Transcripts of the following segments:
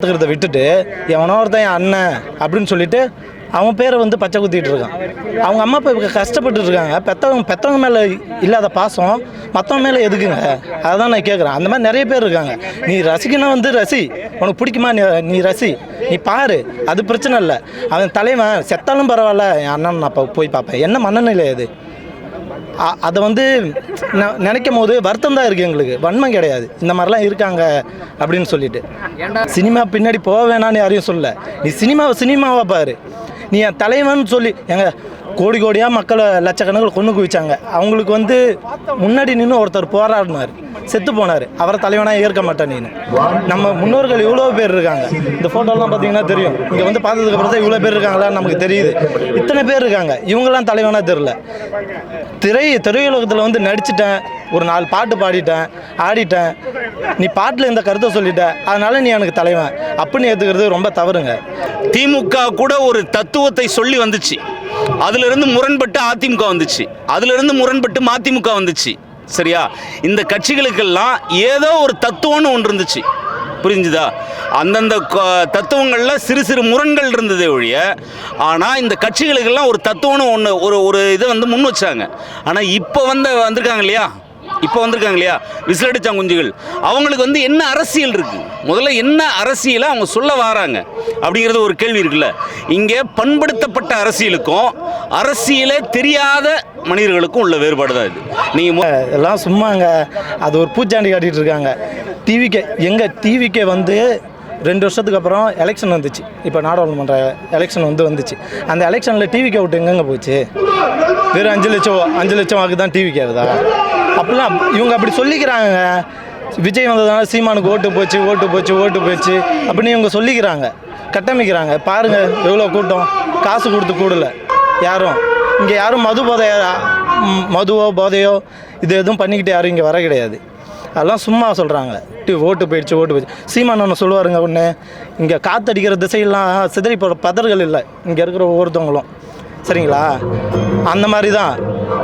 பார்த்துக்கிறத விட்டுட்டு எவனோ ஒருத்தன் என் அண்ணன் அப்படின்னு சொல்லிட்டு அவன் பேரை வந்து பச்சை குத்திட்டு இருக்கான். அவங்க அம்மா அப்பா இப்போ கஷ்டப்பட்டு இருக்காங்க. பெத்தவங்க பெத்தவங்க மேலே இல்லாத பாசம் மற்றவங்க மேலே எதுக்குங்க? அதான் நான் கேட்குறேன் அந்த மாதிரி நிறைய பேர் இருக்காங்க. நீ ரசிக்கணும் வந்து ரசி. உனக்கு பிடிக்குமா? நீ நீ ரசி. நீ பாரு. அது பிரச்சனை இல்லை. அவன் தலைவன் செத்தாலும் பரவாயில்ல. என் அண்ணன் நான் போய் பார்ப்பேன். என்ன மனநிலை அது? அதை வந்து ந- நினைக்கும் போது வருத்தம் தான் இருக்குது எங்களுக்கு. வன்மம் கிடையாது. இந்த மாதிரிலாம் இருக்காங்க அப்படின்னு சொல்லிட்டு. சினிமா பின்னாடி போக வேணாம்னு யாரையும் சொல்ல நீ சினிமாவை சினிமாவை பாரு. நீ என் தலைவன் சொல்லி எங்க கோடி கோடியாக மக்களை லட்சக்கணக்கில் கொண்டு குவிச்சாங்க. அவங்களுக்கு வந்து முன்னாடி நின்று ஒருத்தர் போராடினார். செத்து போனார். அவரை தலைவனாக ஏற்க மாட்டேன் நீನು நம்ம முன்னோர்கள் இவ்வளோ பேர் இருக்காங்க. இந்த ஃபோட்டோலாம் பார்த்தீங்கன்னா தெரியும். இங்கே வந்து பார்த்ததுக்கு அப்புறம் தான் இவ்வளோ பேர் இருக்காங்களா நமக்கு தெரியுது. இத்தனை பேர் இருக்காங்க. இவங்கெல்லாம் தலைவனாக தெரில. திரை திரையுலகத்தில் வந்து நடிச்சிட்டேன். ஒரு நாலு பாட்டு பாடிட்டேன். ஆடிட்டேன். நீ பாட்டில் இந்த கருத்தை சொல்லிட்ட. அதனால நீ எனக்கு தலைவன். அப்படின்னு ஏற்றுக்கிறது ரொம்ப தவறுங்க. திமுக கூட ஒரு தத்துவத்தை சொல்லி வந்துச்சு. அதிலிருந்து முரண்பட்டு அதிமுக வந்துச்சு. அதிலிருந்து முரண்பட்டு மதிமுக வந்துச்சு. சரியா? இந்த கட்சிகளுக்கெல்லாம் ஏதோ ஒரு தத்துவம்னு ஒன்று இருந்துச்சு. புரிஞ்சுதா? அந்தந்த தத்துவங்களில் சிறு சிறு முரண்கள் இருந்ததே ஒழிய ஆனால் இந்த கட்சிகளுக்கெல்லாம் ஒரு தத்துவம்னு ஒன்று ஒரு ஒரு இதை வந்து முன் வச்சாங்க. ஆனால் இப்போ வந்து வந்திருக்காங்க இல்லையா? இப்போ வந்திருக்காங்க இல்லையா? விசிலடிச்சாங்குஞ்சுகள். அவங்களுக்கு வந்து என்ன அரசியல் இருக்குது முதல்ல என்ன அரசியலை அவங்க சொல்ல வராங்க? அப்படிங்கிறது ஒரு கேள்வி இருக்குல்ல. இங்கே பண்படுத்தப்பட்ட அரசியலுக்கும் அரசியலே தெரியாத மனிதர்களுக்கும் உள்ள வேறுபாடு தான் இது. நீங்கள் எல்லாம் சும்மாங்க. அது ஒரு பூச்சாண்டி காட்டிகிட்டு இருக்காங்க. டிவிக்கே எங்கள் டிவிக்கே வந்து ரெண்டு வருஷத்துக்கு அப்புறம் எலெக்ஷன் வந்துச்சு. இப்போ நாடாளுமன்ற எலெக்ஷன் வந்து வந்துச்சு. அந்த எலெக்ஷனில் டிவிக்கு அவுட் எங்கெங்கே போச்சு? வெறும் அஞ்சு லட்சம் அஞ்சு லட்சம் வாக்கு தான் டிவிக்கு ஆகுதா அப்படிலாம் இவங்க அப்படி சொல்லிக்கிறாங்க விஜய் வந்ததுனால சீமானுக்கு ஓட்டு போச்சு ஓட்டு போச்சு ஓட்டு போச்சு அப்படின்னு இவங்க சொல்லிக்கிறாங்க. கட்டமைக்கிறாங்க. பாருங்கள் எவ்வளோ கூட்டம். காசு கொடுத்து கூடல. யாரும். இங்கே யாரும் மது போதைய மதுவோ போதையோ இது எதுவும் பண்ணிக்கிட்டு யாரும் இங்கே வர கிடையாது. அதெல்லாம் சும்மா சொல்கிறாங்க டி ஓட்டு போயிடுச்சு ஓட்டு போயிடுச்சு. சீமான் ஒன்று சொல்லுவாருங்க ஒன்று இங்கே காத்தடிக்கிற திசையெல்லாம் சிதறி போகிற பதர்கள் இல்லை. இங்கே இருக்கிற ஒவ்வொருத்தவங்களும். சரிங்களா? அந்த மாதிரி தான்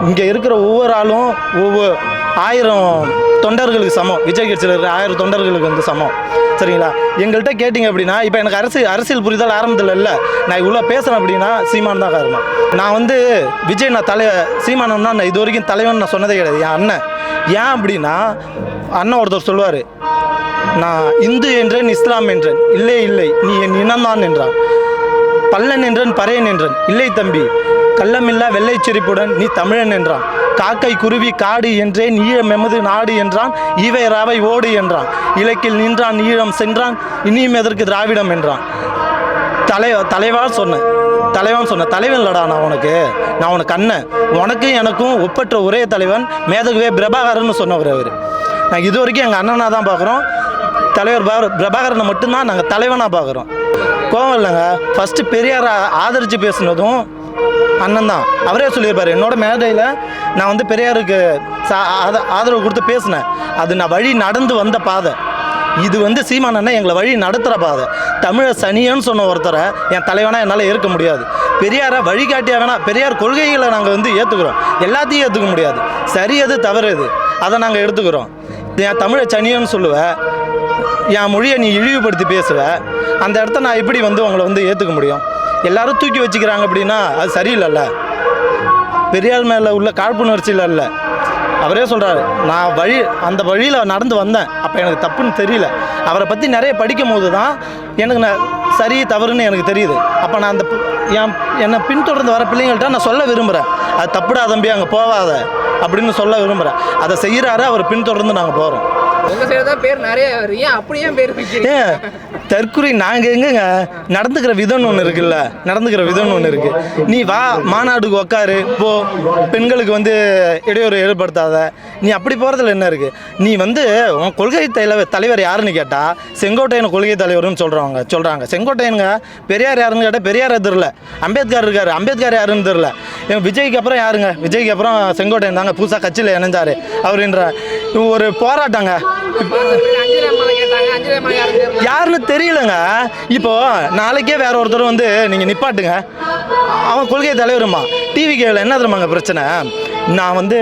இங்கே இருக்கிற ஒவ்வொரு ஆளும் ஒவ்வொரு ஆயிரம் தொண்டர்களுக்கு சமம். விஜய் கட்சியில் இருக்கிற ஆயிரம் தொண்டர்களுக்கு வந்து சமம். சரிங்களா? எங்கள்கிட்ட கேட்டிங்க அப்படின்னா இப்போ எனக்கு அரசியல் அரசியல் புரிதல் ஆரம்பத்தில் இல்லை நான் இவ்வளோ பேசுகிறேன் அப்படின்னா சீமான் தான் காரணம். நான் வந்து விஜய் நான் தலை சீமானம்னா நான் இது வரைக்கும் தலைவன் நான் சொன்னதே கிடையாது. என் அண்ணன். ஏன் அப்படின்னா அண்ணன் ஒருத்தர் சொல்லுவார் நான் இந்து என்றேன் இஸ்லாம் என்றேன். இல்லை இல்லை. நீ என் இனம்தான் என்றான். பல்லன் என்றன் பறையன் என்றன். இல்லை தம்பி. கள்ளமில்லா வெள்ளைச்செரிப்புடன் நீ தமிழன் என்றான். காக்கை குருவி காடு என்றேன் ஈழம் எமது நாடு என்றான். ஈவை ராவை ஓடு என்றான். இலக்கில் நின்றான் ஈழம் சென்றான் இனியும் எதற்கு திராவிடம் என்றான். தலை தலைவா சொன்னேன் தலைவன் சொன்னேன் தலைவன் இல்லடா நான் உனக்கு. நான் உனக்கு அண்ணன் உனக்கும் எனக்கும் ஒப்பற்ற ஒரே தலைவன் மேதகுவே பிரபாகரன் சொன்னவர் அவர். நான் இது வரைக்கும் எங்கள் அண்ணனாக தான் பார்க்குறோம் தலைவர் பிரபாகரனை மட்டும்தான் நாங்கள் தலைவனாக பார்க்குறோம் கோவம் இல்லைங்க. ஃபஸ்ட்டு பெரியாரை ஆதரித்து பேசுனதும் அண்ணன் தான் அவரே சொல்லியிருப்பார் என்னோட மேடையில் நான் வந்து பெரியாருக்கு சா- ஆத- ஆதரவு கொடுத்து பேசினேன். அது நான் வழி நடந்து வந்த பாதை. இது வந்து சீமான் அண்ணன் எங்களை வழி நடத்துகிற பாதை. தமிழை சனியன்னு சொன்ன ஒருத்தரை என் தலைவனா என்னால் ஏற்க முடியாது. பெரியாரை வழிகாட்டியாக வேணால் பெரியார் கொள்கைகளை நாங்கள் வந்து ஏற்றுக்கிறோம் எல்லாத்தையும் ஏற்றுக்க முடியாது. சரி எது தவறு எது அதை நாங்கள் எடுத்துக்கிறோம். என் தமிழை சனியன்னு சொல்லுவேன் என் மொழியை நீ இழிவுபடுத்தி பேசுவ அந்த இடத்த நான் எப்படி வந்து உங்களை வந்து ஏற்றுக்க முடியும்? எல்லாரும் தூக்கி வச்சுக்கிறாங்க அப்படின்னா அது சரியில்லைல்ல. பெரியார் மேலே உள்ள காழ்ப்புணர்ச்சியில் இல்லை. அவரே சொல்கிறாரு நான் வழி அந்த வழியில் நடந்து வந்தேன். அப்போ எனக்கு தப்புன்னு தெரியல. அவரை பற்றி நிறைய படிக்கும் போது தான் எனக்கு நான் சரி தவறுன்னு எனக்கு தெரியுது. அப்போ நான் அந்த என் என்னை பின்தொடர்ந்து வர பிள்ளைங்கள்ட்ட நான் சொல்ல விரும்புகிறேன் அது தப்புடா தம்பி அங்கே போகாத. அப்படின்னு சொல்ல விரும்புகிறேன் அதை செய்கிறாரு அவர் பின்தொடர்ந்து நாங்கள் போகிறோம் உங்க சைடு தான் பேர் நிறைய ஏன் அப்படியே பேர் வைக்கிறீங்க தற்குறி நாங்கள் எங்கங்க? நடந்துக்கிற விதம்னு ஒன்று இருக்குல்ல? நடந்துக்கிற விதம்னு ஒன்று இருக்கு. நீ வா மாநாடுக்கு உக்காரு போ. பெண்களுக்கு வந்து இடையூறு ஏற்படுத்தாத. நீ அப்படி போகிறதுல என்ன இருக்கு? நீ வந்து உன் கொள்கை தலைவர் தலைவர் யாருன்னு கேட்டால் செங்கோட்டையன் கொள்கை தலைவர்னு சொல்கிறவங்க சொல்கிறாங்க செங்கோட்டையனுங்க பெரியார் யாருன்னு கேட்டால் பெரியார் தெரில அம்பேத்கர் இருக்காரு. அம்பேத்கர் யாருன்னு தெரில விஜய்க்கு அப்புறம் யாருங்க? விஜய்க்கு அப்புறம் செங்கோட்டையன் தாங்க. புதுசாக கட்சியில் இணைஞ்சாரு. அவருன்ற ஒரு போராட்டங்க. யாருன்னு தெரியலங்க. இப்போ நாளைக்கே வேற ஒருத்தர் வந்து நீங்கள் நிப்பாட்டுங்க. அவன் கொள்கை தலைவருமா? டிவி கேவில் என்ன தெரியுமாங்க பிரச்சனை? நான் வந்து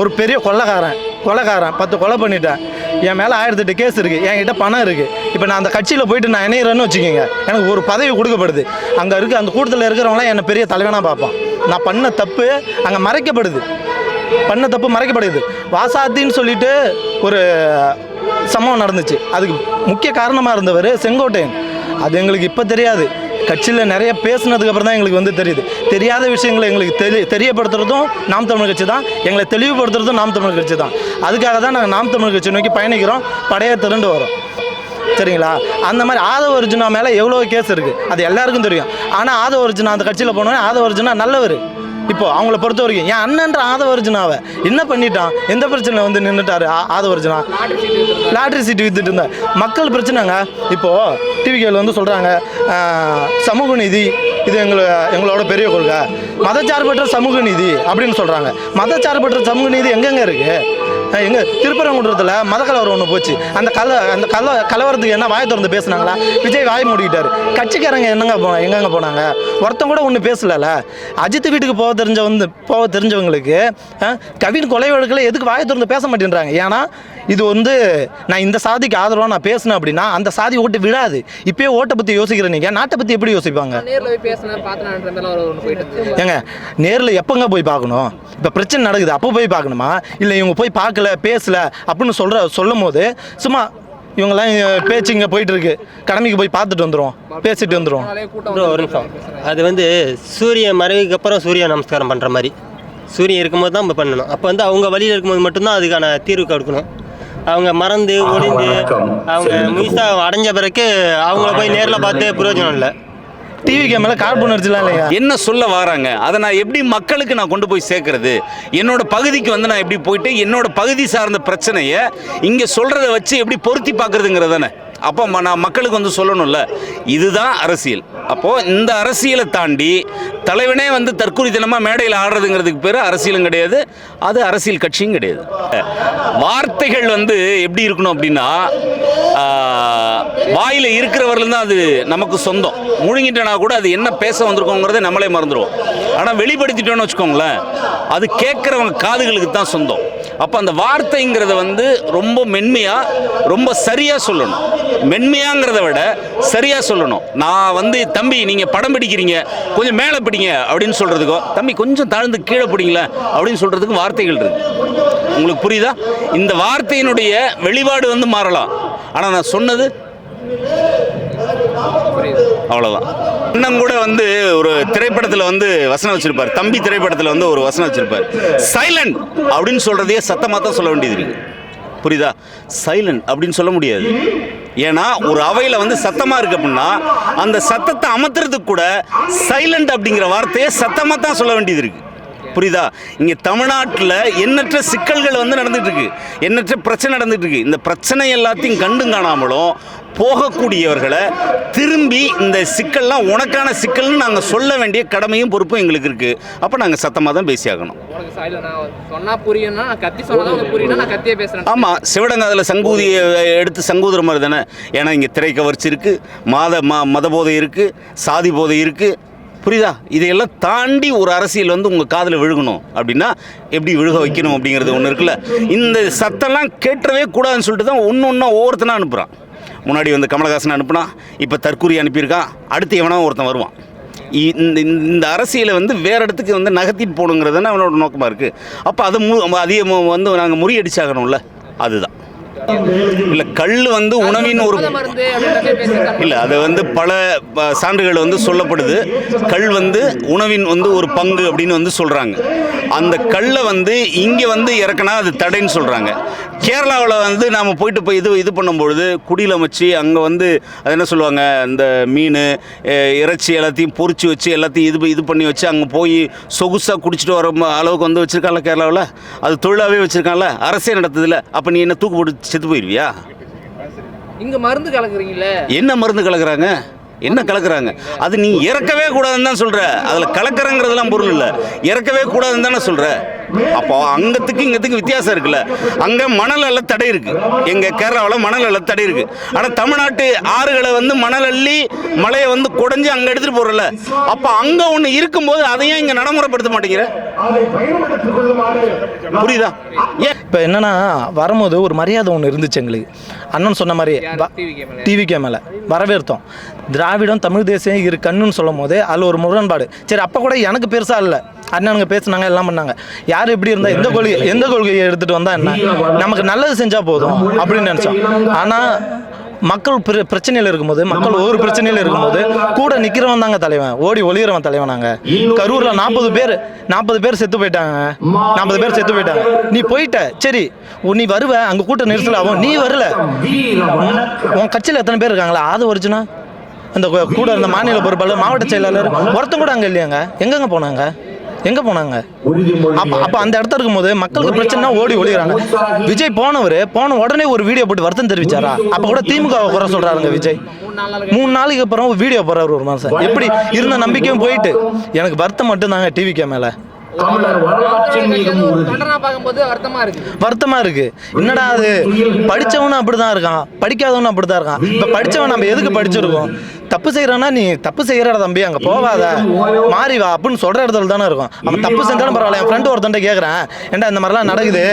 ஒரு பெரிய கொள்ளக்காரன். கொலைக்காரன் பத்து கொலை பண்ணிட்டேன். என் மேலே ஆயிரத்தெட்டு கேஸ் இருக்குது என்கிட்ட பணம் இருக்குது இப்போ நான் அந்த கட்சியில் போயிட்டு நான் இணையிறேன்னு வச்சுக்கோங்க. எனக்கு ஒரு பதவி கொடுக்கப்படுது. அங்கே இருக்க அந்த கூட்டத்தில் இருக்கிறவங்களாம் என்னை பெரிய தலைவனாக பார்ப்பான். நான் பண்ண தப்பு அங்கே மறைக்கப்படுது. பண்ண தப்பு மறைக்கப்படுது வாசாத்தின்னு சொல்லிட்டு ஒரு சம்பவம் நடந்துச்சு. அதுக்கு முக்கிய காரணமாக இருந்தவர் செங்கோட்டையன். அது எங்களுக்கு இப்போ தெரியாது. கட்சியில் நிறைய பேசுனதுக்கப்புறம் தான் எங்களுக்கு வந்து தெரியுது. தெரியாத விஷயங்களை எங்களுக்கு தெரி தெரியப்படுத்துறதும் நாம் தமிழ் கட்சி தான். எங்களை தெளிவுபடுத்துறதும் நாம் தமிழ் கட்சி தான். அதுக்காக தான் நாங்கள் நாம் தமிழ் கட்சி நோக்கி பயணிக்கிறோம். படையை திரண்டு வரோம். சரிங்களா? அந்த மாதிரி ஆதவ அர்ஜுனா மேலே எவ்வளோ கேஸ் இருக்குது அது எல்லாருக்கும் தெரியும். ஆனால் ஆதவ அர்ஜுனா அந்த கட்சியில் போனோன்னே ஆதவ அர்ஜுனா நல்லவர். இப்போ அவங்கள பொறுத்த வரைக்கும் என் அண்ணன்ற ஆதவ அர்ஜுனாவை என்ன பண்ணிட்டான்? எந்த பிரச்சனை வந்து நின்றுட்டாரு ஆதவ அர்ஜுனா லாட்டரி சீட்டு வித்துருக்காங்க. லாட்ரி சீட்டு வித்துட்டு இருந்தேன் மக்கள் பிரச்சனைங்க. இப்போது டிவிக்கில் வந்து சொல்கிறாங்க சமூக நீதி இது எங்களை எங்களோட பெரிய கொள்கை. மதச்சார்பற்ற சமூக நீதி அப்படின்னு சொல்கிறாங்க மதச்சார்பற்ற சமூக நீதி எங்கெங்க இருக்குது எங்க திருப்பரங்குன்றத்தில் மத கலவரம் ஒன்று போச்சு. அந்த கல அந்த கல கலவரத்துக்கு என்ன வாய திறந்து பேசுனாங்களா? விஜய் வாய் மூடிக்கிட்டாரு. கட்சிக்காரங்க என்னங்க போனா எங்கெங்க போனாங்க? ஒருத்தன் கூட ஒன்று பேசலல. அஜித் வீட்டுக்கு போக தெரிஞ்ச வந்து போக தெரிஞ்சவங்களுக்கு கவின் கொலை வழக்கில் எதுக்கு வாய திறந்து பேச மாட்டேன்றாங்க? ஏன்னா இது வந்து நான் இந்த சாதிக்கு ஆதரவாக நான் பேசினேன் அப்படின்னா அந்த சாதி ஓட்டு விடாது இப்பயே ஓட்டை பற்றி யோசிக்கிற நீங்கள் நாட்டை பற்றி எப்படி யோசிப்பாங்க? ஏங்க நேரில் எப்போங்க போய் பார்க்கணும்? இப்போ பிரச்சனை நடக்குது அப்போ போய் பார்க்கணுமா? இல்லை இவங்க போய் பார்க்கல பேசல அப்படின்னு சொல்கிற சொல்லும் போது சும்மா இவங்கெல்லாம் பேச்சு இங்கே போயிட்டு இருக்கு. கடமைக்கு போய் பார்த்துட்டு வந்துடும் பேசிட்டு வந்துடும் ஒரு நிமிஷம். அது வந்து சூரியன் மறைவுக்கு அப்புறம் சூரிய நமஸ்காரம் பண்ணுற மாதிரி. சூரியன் இருக்கும்போது தான் நம்ம பண்ணணும். அப்போ வந்து அவங்க வழியில் இருக்கும்போது மட்டும்தான் அதுக்கான தீர்வு கொடுக்கணும். அவங்க மறந்து ஒளிந்து அவங்க முயற்சியாக அடைஞ்ச பிறகு அவங்கள போய் நேரில் பார்த்து பிரயோஜனம் இல்லை. டிவி கேமில் கார்புணர்ச்சிலாம் இல்லையா? என்ன சொல்ல வராங்க? அதை நான் எப்படி மக்களுக்கு நான் கொண்டு போய் சேர்க்கறது? என்னோட பகுதிக்கு வந்து நான் எப்படி போயிட்டு என்னோட பகுதி சார்ந்த பிரச்சனையை இங்கே சொல்கிறத வச்சு எப்படி பொருத்தி பார்க்குறதுங்கிறது தானே அப்போ ம- நான் மக்களுக்கு வந்து சொல்லணும்ல. இதுதான் அரசியல். அப்போது இந்த அரசியலை தாண்டி தலைவனே வந்து தற்குறித்தனமாக மேடையில் ஆடுறதுங்கிறதுக்கு பேர் அரசியலும் கிடையாது. அது அரசியல் கட்சியும் கிடையாது. வார்த்தைகள் வந்து எப்படி இருக்கணும் அப்படின்னா வாயில் இருக்கிறவர்கள் தான் அது நமக்கு சொந்தம். முழுங்கிட்டனா கூட அது என்ன பேச வந்திருக்கோங்கிறத நம்மளே மறந்துடுவோம் ஆனால் வெளிப்படுத்திட்டோம்னு வச்சுக்கோங்களேன் அது கேட்குறவங்க காதுகளுக்கு தான் சொந்தம். அப்போ அந்த வார்த்தைங்கிறத வந்து ரொம்ப மென்மையாக ரொம்ப சரியாக சொல்லணும். மென்மையாங்கிறத விட சரியாக சொல்லணும். நான் வந்து தம்பி நீங்கள் படம் பிடிக்கிறீங்க கொஞ்சம் மேலே பிடிங்க அப்படின்னு சொல்கிறதுக்கோ தம்பி கொஞ்சம் தாழ்ந்து கீழே பிடிங்களேன் அப்படின்னு சொல்கிறதுக்கு வார்த்தைகள் இருக்கு. உங்களுக்கு புரியுதா? இந்த வார்த்தையினுடைய வெளிப்பாடு வந்து மாறலாம். ஆனால் நான் சொன்னது அவ்வளோதான் அண்ணன் கூட வந்து ஒரு திரைப்படத்தில் வந்து வசனம் வச்சிருப்பார். தம்பி திரைப்படத்தில் வந்து ஒரு வசனம் வச்சிருப்பார். சைலண்ட் அப்படின்னு சொல்றதையே சத்தமாக தான் சொல்ல வேண்டியது இருக்கு. புரியுதா? சைலண்ட் அப்படின்னு சொல்ல முடியாது. ஏன்னா ஒரு அவையில் வந்து சத்தமாக இருக்கு அப்படின்னா அந்த சத்தத்தை அமர்த்துறதுக்கு கூட சைலண்ட் அப்படிங்கிற வார்த்தையை சத்தமாக தான் சொல்ல வேண்டியது இருக்குது புரியுதா? இங்கே தமிழ்நாட்டில் எண்ணற்ற சிக்கல்கள் வந்து நடந்துட்டு இருக்கு எண்ணற்ற பிரச்சனை நடந்துட்டு இருக்கு இந்த பிரச்சனை எல்லாத்தையும் கண்டும் காணாமலும் போகக்கூடியவர்களை திரும்பி இந்த சிக்கல்லாம் உனக்கான சிக்கல்னு நாங்கள் சொல்ல வேண்டிய கடமையும் பொறுப்பும் எங்களுக்கு இருக்கு. அப்போ நாங்கள் சத்தமாக தான் பேசியாகணும். ஆமாம் சிவடங்காதில் சங்கூதியை எடுத்து சங்கூதுற மாதிரி தானே? ஏன்னா இங்கே திரை கவர்ச்சி இருக்குது மாத ம மத போதை இருக்குது சாதி போதை இருக்குது புரியுதா? இதையெல்லாம் தாண்டி ஒரு அரசியல் வந்து உங்கள் காதில் விழுகணும். அப்படின்னா எப்படி விழுக வைக்கணும் அப்படிங்கிறது ஒன்று இருக்குல்ல? இந்த சத்தம்லாம் கேட்டவே கூடாதுன்னு சொல்லிட்டு தான் ஒன்று ஒன்றா ஒவ்வொருத்தனா அனுப்புகிறான் முன்னாடி வந்து கமலஹாசன் அனுப்புனான் இப்போ தற்கூரி அனுப்பியிருக்கான் அடுத்து எவனா ஒருத்தன் வருவான். இ- இந்த இந்த- அரசியலை வந்து வேறு இடத்துக்கு வந்து நகர்த்திட்டு போகணுங்கிறது தானே அவனோட நோக்கமாக இருக்குது அப்போ அதை மு அதிகமாக வந்து நாங்கள் முறியடிச்சாகணும்ல? அதுதான். இல்லை கல் வந்து உணவின் ஒரு இல்லை அது வந்து பல சான்றுகள் வந்து சொல்லப்படுது. கல் வந்து உணவின் வந்து ஒரு பங்கு அப்படின்னு வந்து சொல்கிறாங்க அந்த கல்லை வந்து இங்கே வந்து இறக்குனா அது தடைன்னு சொல்கிறாங்க கேரளாவில் வந்து நாம் போயிட்டு போய் இது இது பண்ணும்பொழுது குடியில் அமைச்சு அங்கே வந்து அது என்ன சொல்லுவாங்க? இந்த மீன் இறைச்சி எல்லாத்தையும் பொரிச்சு வச்சு எல்லாத்தையும் இது இது பண்ணி வச்சு அங்கே போய் சொகுசாக குடிச்சிட்டு வர அளவுக்கு வந்து வச்சுருக்கான்ல கேரளாவில்? அது தொழிலாகவே வச்சுருக்கான்ல? அரசே நடத்துதில்ல அப்போ நீ என்ன தூக்கு போட்டு செத்து போயிடுவியா இங்க மருந்து கலக்குறீங்களே என்ன மருந்து கலக்குறாங்க? என்ன கலக்குறாங்க? அது நீ இறக்கவே கூடாதுன்னு தான் சொல்ற. அதில் கலக்கிறங்கிறதுலாம் பொருள் இல்லை. இறக்கவே கூடாதுன்னு தானே சொல்ற. அப்போ அங்கத்துக்கு இங்கத்துக்கு வித்தியாசம் இருக்குல்ல. அங்கே மணல் அள்ள தடை இருக்கு. எங்க கேரளாவில் மணல் அள்ள தடை இருக்கு. ஆனால் தமிழ்நாட்டு ஆறுகளை வந்து மணல் அள்ளி மலையை வந்து குடஞ்சி அங்கே எடுத்துட்டு போறல அப்போ அங்கே ஒன்று இருக்கும்போது அதையும் இங்கே நடைமுறைப்படுத்த மாட்டேங்கிற? புரியுதா? ஏன் இப்போ என்னன்னா வரும்போது ஒரு மரியாதை ஒன்று இருந்துச்சு எங்களுக்கு. அண்ணன் சொன்ன மாதிரி யாரு? TVK மேல? திராவிடம் தமிழ் தேசியம் இரு கண்ணுன்னு சொல்லும் போது அதில் ஒரு முரண்பாடு. சரி அப்போ கூட எனக்கு பெருசாக இல்லை. அண்ணனுங்க பேசுனாங்க எல்லாம் பண்ணாங்க. யார் எப்படி இருந்தால் எந்த கொள்கை எந்த கொள்கையை எடுத்துகிட்டு வந்தால் என்ன? நமக்கு நல்லது செஞ்சால் போதும் அப்படின்னு நினச்சோம். ஆனால் மக்கள் பிர பிரச்சனையில் இருக்கும்போது மக்கள் ஒவ்வொரு பிரச்சனையில் இருக்கும்போது கூட நிற்கிறவன் தாங்க தலைவன். ஓடி ஒளிகிறவன் தலைவன் நாங்கள் கரூரில் நாற்பது பேர் நாற்பது பேர் செத்து போயிட்டாங்க. நாற்பது பேர் செத்து போயிட்டாங்க. நீ போயிட்ட சரி நீ வருவ அங்கே கூட்ட நெரிசல் ஆகும். நீ வரல. உன் கட்சியில் எத்தனை பேர் இருக்காங்களா? அது ஒரிஜினா அந்த கூட இருந்த மாநில பொறுப்பாளர் மாவட்ட செயலாளர் ஒருத்தன் கூட அங்கே இல்லையாங்க? எங்கெங்க போனாங்க? எங்கே போனாங்க? அப்போ அப்போ அந்த இடத்துல இருக்கும்போது மக்களுக்கு பிரச்சனை ஓடி ஒளிகிறாங்க. விஜய் போனவர் போன உடனே ஒரு வீடியோ போட்டு வருத்தம் தெரிவிச்சாரா? அப்போ கூட திமுக குறை சொல்கிறாருங்க விஜய். மூணு நாள் நாள் மூணு நாளைக்கு அப்புறம் ஒரு வீடியோ போடுறாரு ஒரு மனுஷன். எப்படி? இருந்த நம்பிக்கையும் போயிட்டு. எனக்கு வருத்தம் மட்டும்தாங்க டிவிக்கே மேலே. வருத்தமா இருக்கு. என்னடா அது? படிச்சவனும் அப்படிதான் இருக்கான். படிக்காதவனும் அப்படிதான் இருக்கான். இப்ப படிச்சவன் நம்ம எதுக்கு படிச்சிருக்கோம்? தப்பு செய்யறானா நீ தப்பு செய்யறடா தம்பி அங்க போகாத. மாறி வா அப்படின்னு சொல்ற இடத்துல தானே இருக்கும். அவன் தப்பு செஞ்சாலும் பரவாயில்ல என் ஃப்ரெண்டு ஒருத்தன் கேட்கறேன் ஏன்டா இந்த மாதிரிலாம் நடக்குது?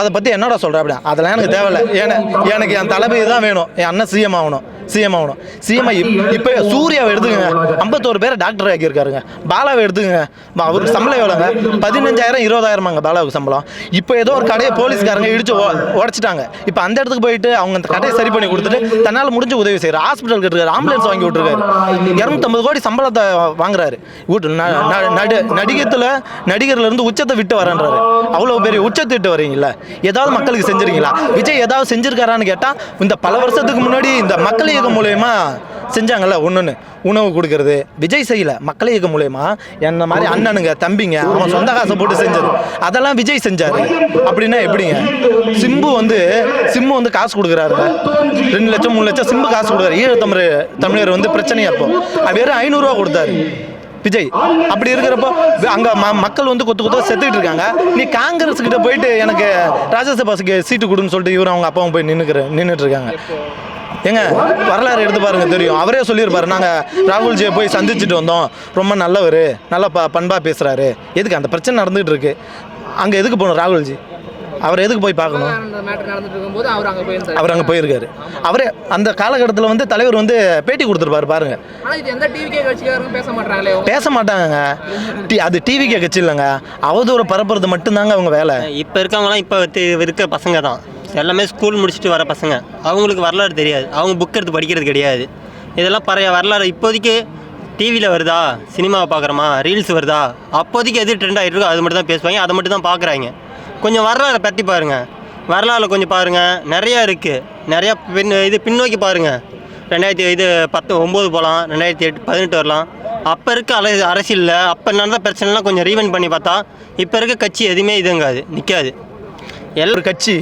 அதை பத்தி என்னடா சொல்ற அப்படி அதெல்லாம் எனக்கு தேவையில்ல. ஏன்னா எனக்கு என் தளபதி தான் வேணும். என் அண்ணன் சிஎம் ஆகணும். சிஎம் ஆகணும். சிஎம் இப்போ சூர்யாவை எடுத்துக்கங்க. ஐம்பத்தோரு பேரை டாக்டர் ஆக்கியிருக்காருங்க. பாலாவை எடுத்துக்கங்க. அவருக்கு சம்பளம் எவ்வளோங்க பதினஞ்சாயிரம் இருபதாயிரமாங்க பாலாவுக்கு சம்பளம். இப்போ ஏதோ ஒரு கடையை போலீஸ்காரங்க இடிச்சு உடச்சிட்டாங்க. இப்போ அந்த இடத்துக்கு போயிட்டு அவங்க அந்த கடையை சரி பண்ணி கொடுத்துட்டு தன்னால் முடிஞ்ச உதவி செய்கிறார் ஹாஸ்பிட்டல் கட்டுறாரு ஆம்புலன்ஸ் வாங்கி விட்டுருக்காரு. இரநூத்தம்பது கோடி சம்பளத்தை வாங்குறாரு. வீட்டு ந- நடு நடிகத்தில் நடிகர்ல இருந்து உச்சத்தை விட்டு வரேன்றாரு. அவ்வளோ பெரிய உச்சத்தை விட்டு வரீங்களா ஏதாவது மக்களுக்கு செஞ்சிருக்கீங்களா? விஜய் ஏதாவது செஞ்சிருக்காரான்னு கேட்டால் இந்த பல வருஷத்துக்கு முன்னாடி இந்த மக்கள் இயக்கம் மூலயமா செஞ்சாங்கல்ல ஒன்று உணவு கொடுக்கறது. விஜய் செய்யல. மக்கள் இயக்கம் மூலயமா. என்ன மாதிரி அண்ணனுங்க தம்பிங்க அவன் சொந்த காசை போட்டு செஞ்சது. அதெல்லாம் விஜய் செஞ்சாரு. அப்படின்னா எப்படிங்க? சிம்பு வந்து சிம்பு வந்து காசு கொடுக்குறாரு ரெண்டு லட்சம் மூணு லட்சம் சிம்பு காசு கொடுக்குறாரு. ஈழத்தமிழ் தமிழர் வந்து பிரச்சனை அப்போ. வெறும் ஐநூறுரூவா கொடுத்தாரு. விஜய் அப்படி இருக்கிறப்போ அங்கே ம மக்கள் வந்து கொத்து கொத்து செத்துக்கிட்டு இருக்காங்க. நீ காங்கிரஸ் கிட்ட போயிட்டு எனக்கு ராஜ்யசபாஸுக்கு சீட்டு கொடுன்னு சொல்லிட்டு இவரும் அவங்க அப்பாவும் போய் நின்னுக்கிற நின்றுட்டு இருக்காங்க. ஏங்க வரலாறு எடுத்து பாருங்க தெரியும். அவரே சொல்லியிருப்பாரு நாங்கள் ராகுல்ஜியை போய் சந்திச்சுட்டு வந்தோம். ரொம்ப நல்லவர் நல்ல ப பண்பாக பேசுகிறாரு எதுக்கு அந்த பிரச்சனை நடந்துகிட்டு இருக்கு? அங்கே எதுக்கு போகணும் ராகுல்ஜி? அவர் எதுக்கு போய் பார்க்கணும்? அந்த மேட்டர் நடந்துட்டு இருக்கும்போது அவர் அங்க போயிருந்தாரு. அவர் அங்கே போயிருக்காரு. அவரே அந்த காலகட்டத்தில் வந்து தலைவர் வந்து பேட்டி கொடுத்துருப்பாரு பாருங்க. பேச டி அது டிவிக்கே கட்சி இல்லைங்க. அவதூறு பரப்புறது மட்டும்தாங்க அவங்க வேலை. இப்போ இருக்கவங்களாம் இப்போ இருக்கிற பசங்க தான். எல்லாமே ஸ்கூல் முடிச்சுட்டு வர பசங்க. அவங்களுக்கு வரலாறு தெரியாது. அவங்க புக் எடுத்து படிக்கிறது கிடையாது. இதெல்லாம் பழைய வரலாறு. இப்போதைக்கு டிவியில் வருதா? சினிமாவை பார்க்குறோமா? ரீல்ஸ் வருதா? அப்போதைக்கு எது ட்ரெண்ட் ஆகிட்டு இருக்கோ அது மட்டும் தான் பேசுவாங்க. அதை மட்டும் தான் பார்க்குறாங்க. கொஞ்சம் வரலாறை பற்றி பாருங்கள் வரலாறு கொஞ்சம் பாருங்கள் நிறையா இருக்குது நிறையா பின் இது பின்னோக்கி பாருங்கள் ரெண்டாயிரத்தி இது பத்து ஒம்பது போகலாம் ரெண்டாயிரத்தி எட்டு பதினெட்டு வரலாம். அப்போ இருக்க அல அரசியலில் அப்போ நடந்த பிரச்சனைலாம் கொஞ்சம் ரீவெண்ட் பண்ணி பார்த்தா இப்போ இருக்க கட்சி எதுவுமே இதுங்காது. நிற்காது எல்லா ஒரு கட்சி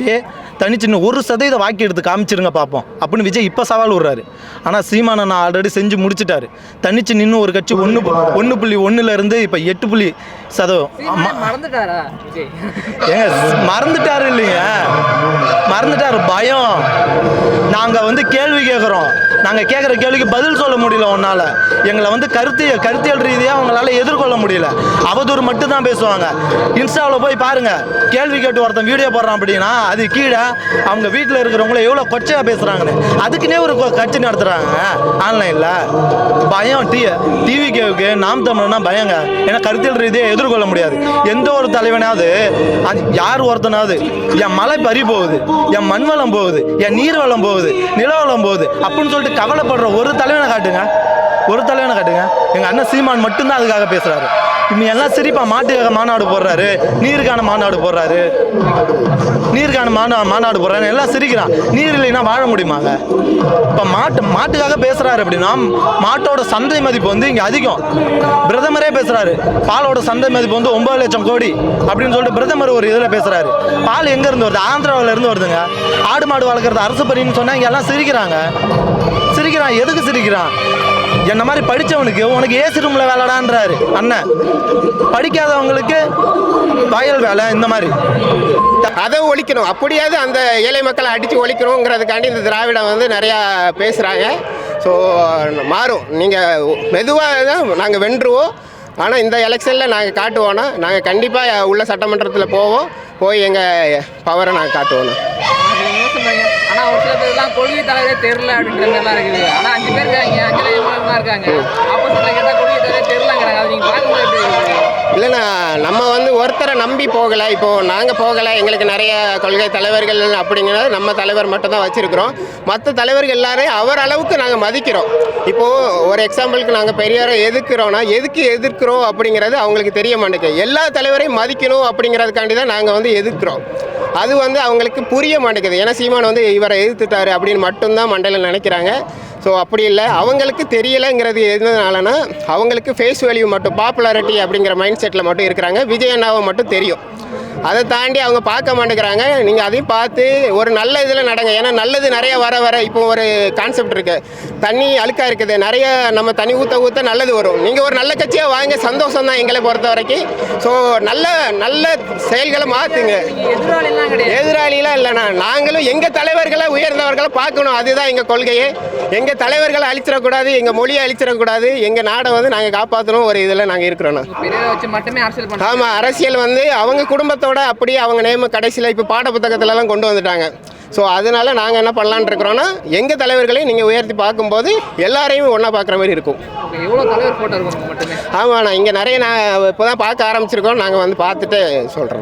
தனிச்சின்னு ஒரு சதவீத வாக்கி எடுத்து காமிச்சிருங்க பார்ப்போம் அப்படின்னு விஜய் இப்போ சவால் விடுறாரு. ஆனால் சீமான நான் ஆல்ரெடி செஞ்சு முடிச்சிட்டாரு. தனிச்சு நின்று ஒரு கட்சி ஒன்று ஒன்று புள்ளி ஒன்றுலேருந்து இப்போ எட்டு புள்ளி சதவீதம் சீமானே மறந்துட்டாரா ஏங்க மறந்துட்டாரு இல்லைங்க. மறந்துட்டாரு பயம். நாங்கள் வந்து கேள்வி கேட்குறோம் நாங்கள் கேட்குற கேள்விக்கு பதில் சொல்ல முடியல உன்னால். எங்களை வந்து கருத்து கருத்தியல் ரீதியாக அவங்களால எதிர்கொள்ள முடியல. அவதூறு மட்டும் தான் பேசுவாங்க. இன்ஸ்டாவில் போய் பாருங்க. கேள்வி கேட்டு ஒருத்தன் வீடியோ போடுறான் அப்படின்னா அது கீழே அவங்க வீட்டில் இருக்கிறவங்கள எவ்வளோ கொச்சையாக பேசுகிறாங்கன்னு அதுக்குன்னே ஒரு கட்சி நடத்துகிறாங்க ஆன்லைனில். பயம் டி டிவி கேவுக்கு நாம் தமிழ்னா பயங்க. ஏன்னா கருத்தியல் ரீதியாக எதிர்கொள்ள முடியாது. எந்த ஒரு தலைவனாவது அது யார் ஒருத்தனாவது என் மலை பறி போகுது என் மண் வளம் போகுது என் நீர் வளம் போகுது நிலவளம் போகுது அப்படின்னு சொல்லிட்டு கவலைப்படுற ஒரு தலைவனை காட்டுங்க. ஒரு தலைவனை காட்டுங்க. எங்கள் அண்ணன் சீமான் மட்டும்தான் அதுக்காக பேசுகிறாரு இவங்க எல்லாம் சிரிப்பா மாட்டுக்காக மாநாடு போடுறாரு. நீருக்கான மாநாடு போடுறாரு. நீருக்கான மாநா மாநாடு போடுறாரு. எல்லாம் சிரிக்கிறான். நீர் இல்லைன்னா வாழ முடியுமாங்க இப்போ மாட்டு மாட்டுக்காக பேசுகிறாரு அப்படின்னா மாட்டோட சந்தை மதிப்பு வந்து இங்கே அதிகம். பிரதமரே பேசுகிறாரு பாலோட சந்தை மதிப்பு வந்து ஒன்பது லட்சம் கோடி அப்படின்னு சொல்லிட்டு பிரதமர் ஒரு இதில் பேசுகிறாரு பால் எங்கேருந்து வருது? ஆந்திராவில் இருந்து வருதுங்க. ஆடு மாடு வளர்க்குறது அரசு பணின்னு சொன்னால் இங்கே எல்லாம் சிரிக்கிறாங்க. சிரிக்கிறான். எதுக்கு சிரிக்கிறான்? என்ன மாதிரி படித்தவனுக்கு உனக்கு ஏசி ரூமில் வேலைடான்றாரு. அண்ணன். படிக்காதவங்களுக்கு வயல் வேலை இந்த மாதிரி. அதை ஒழிக்கணும். அப்படியாவது அந்த ஏழை மக்களை அடித்து ஒழிக்கணுங்கிறதுக்காண்டி இந்த திராவிடம் வந்து நிறையா பேசுகிறாங்க ஸோ மாறும். நீங்கள் மெதுவாக தான் நாங்கள் வென்றுவோம். ஆனால் இந்த எலெக்ஷனில் நாங்கள் காட்டுவோன்னா நாங்கள் கண்டிப்பாக உள்ள சட்டமன்றத்தில் போவோம். போய் எங்கள் பவரை நாங்கள் காட்டுவோம் ஆனா ஒரு சில பேர்லாம் கொள்கை தலைவரே தெரியல அப்படின்ற மாதிரிலாம் இருக்குது. ஆனா அஞ்சு பேர் இருக்காங்க. அஞ்சு லட்சம் இருக்காங்க. ஆப்போசிட்ல கேட்டா கொள்கை தலைவரே தெரியலங்கிறாங்க. அது நீங்க எப்படி இருக்குது? இல்லைண்ணா நம்ம வந்து ஒருத்தரை நம்பி போகலை. இப்போது நாங்கள் போகலை. எங்களுக்கு நிறைய கொள்கை தலைவர்கள் அப்படிங்கிறது நம்ம தலைவர் மட்டும் தான் வச்சுருக்கிறோம். மற்ற தலைவர்கள் எல்லாரையும் அவர் அளவுக்கு நாங்கள் மதிக்கிறோம். இப்போது ஒரு எக்ஸாம்பிளுக்கு நாங்கள் பெரியாரை எதிர்க்கிறோன்னா எதுக்கு எதிர்க்கிறோம் அப்படிங்கிறது அவங்களுக்கு தெரிய மாட்டேங்குது. எல்லா தலைவரையும் மதிக்கணும் அப்படிங்கிறதுக்காண்டி தான் நாங்கள் வந்து எதிர்க்கிறோம். அது வந்து அவங்களுக்கு புரிய மாட்டேங்குது. ஏன்னா சீமான் வந்து இவரை எதிர்த்துட்டாரு அப்படின்னு மட்டும்தான் மண்டையில் நினைக்கிறாங்க. ஸோ அப்படி இல்லை. அவங்களுக்கு தெரியலைங்கிறது எதுனாலனா அவங்களுக்கு ஃபேஸ் வேல்யூ மட்டும் பாப்புலாரிட்டி அப்படிங்கிற மைண்ட் செட்டில் மட்டும் இருக்கிறாங்க. விஜய் அண்ணாவை மட்டும் தெரியும். அதை தாண்டி அவங்க பார்க்க மாட்டேங்கிறாங்க. நீங்கள் அதையும் பார்த்து ஒரு நல்ல இதில் நடங்க. ஏன்னா நல்லது நிறைய வர வர இப்போ ஒரு கான்செப்ட் இருக்குது தண்ணி அழுக்காக இருக்குது. நிறைய நம்ம தண்ணி ஊற்ற ஊற்ற நல்லது வரும். நீங்கள் ஒரு நல்ல கட்சியாக வாங்க. சந்தோஷம் தான் எங்களை பொறுத்த வரைக்கும். ஸோ நல்ல நல்ல செயல்களை மாற்றுங்க எதிராளிலாம் இல்லைண்ணா. நாங்களும் எங்கள் தலைவர்களை உயர்ந்தவர்களை பார்க்கணும். அதுதான் எங்கள் கொள்கையே. எங்கள் தலைவர்களை அழிச்சிடக்கூடாது எங்கள் மொழியை அழிச்சிடக்கூடாது எங்கள் நாடை வந்து நாங்கள் காப்பாற்றணும் ஒரு இதில் நாங்கள் பண்ண ஆமாம் அரசியல் வந்து அவங்க குடும்பத்தோட அப்படியே அவங்க நேம கடைசியில் இப்போ பாட புத்தகத்துலலாம் கொண்டு வந்துட்டாங்க. ஸோ அதனால நாங்கள் என்ன பண்ணலான்னு இருக்கிறோன்னா எங்கள் தலைவர்களையும் நீங்கள் உயர்த்தி பார்க்கும்போது எல்லாரையும் ஒன்றா பார்க்குற மாதிரி இருக்கும். ஆமாண்ணா இங்கே நிறைய நான் இப்போ தான் பார்க்க ஆரம்பிச்சிருக்கோம் நாங்கள் வந்து பார்த்துட்டு சொல்கிறோம்